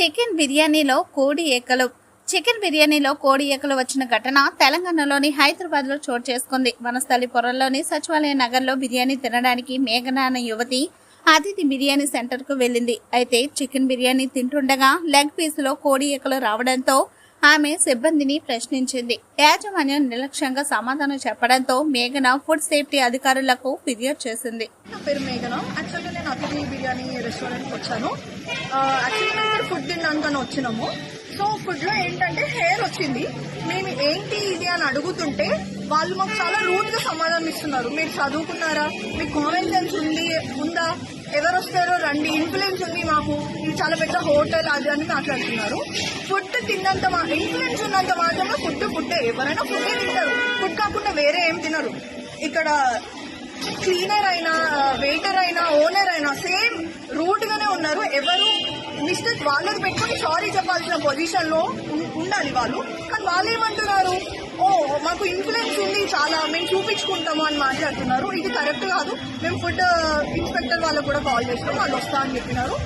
Chicken బిర్యానీలో కోడి ఏకలు. Chicken బిర్యానీలో కోడి ఏకలు వచ్చిన ఘటన తెలంగాణలోని హైదరాబాద్లో చోటు చేసుకుంది. వనస్థలి పొరల్లోని సచివాలయ నగర్లో బిర్యానీ తినడానికి మేఘనాన అనే యువతి అతిథి బిర్యానీ సెంటర్కు వెళ్ళింది. అయితే చికెన్ బిర్యానీ తింటుండగా లెగ్ పీసులో కోడి ఏకలు రావడంతో ఆమె సిబ్బందిని ప్రశ్నించింది. యాజమాన్యం నిర్లక్ష్యంగా సమాధానం చెప్పడంతో మేఘన ఫుడ్ సేఫ్టీ అధికారులకు ఫిర్యాదు చేసింది. నా పేరు మేఘన. యాక్చువల్గా నేను అతిథి బిర్యానీ రెస్టారెంట్కి వచ్చాను. యాక్చువల్లీ ఫుడ్ తినడానికి వచ్చినాము. సో ఫుడ్లో ఏంటంటే హెయిర్ వచ్చింది. మేము ఏంటి ఇది అని అడుగుతుంటే వాళ్ళు మాకు చాలా రూడ్గా సమాధానం ఇస్తున్నారు. మీరు చదువుకున్నారా? మీకు కామన్ సెన్స్ ఉంది ఉందా? ఎవరు వస్తారో రండి. ఇన్ఫ్లుయెన్స్ ఉంది మాకు. ఇది చాలా పెద్ద హోటల్ అది అని మాట్లాడుతున్నారు. ఫుడ్ తిన్నంత మా ఇన్ఫ్లుయెన్స్ ఉన్నంత మాత్రమే ఫుడ్ ఫుడ్ ఎవరైనా ఫుడ్ తింటారు. ఫుడ్ కాకుండా వేరే ఏం తినరు. ఇక్కడ క్లీనర్ అయినా వెయిటర్ అయినా సేమ్ రూట్ గానే ఉన్నారు ఎవరు మిస్టేక్ వాళ్ళది పెట్టుకొని సారీ చెప్పాల్సిన పొజిషన్లో ఉం- ఉండాలి వాళ్ళు. కానీ వాళ్ళు ఏమంటున్నారు ఓ మాకు ఇన్ఫ్లుయెన్స్ ఉంది చాలా మేము చూపించుకుంటాము అని మాట్లాడుతున్నారు ఇది కరెక్ట్ కాదు. మేము ఫుడ్ ఇన్స్పెక్టర్ uh, వాళ్ళకు కూడా కాల్ చేస్తాం వాళ్ళు వస్తా అని చెప్పినారు.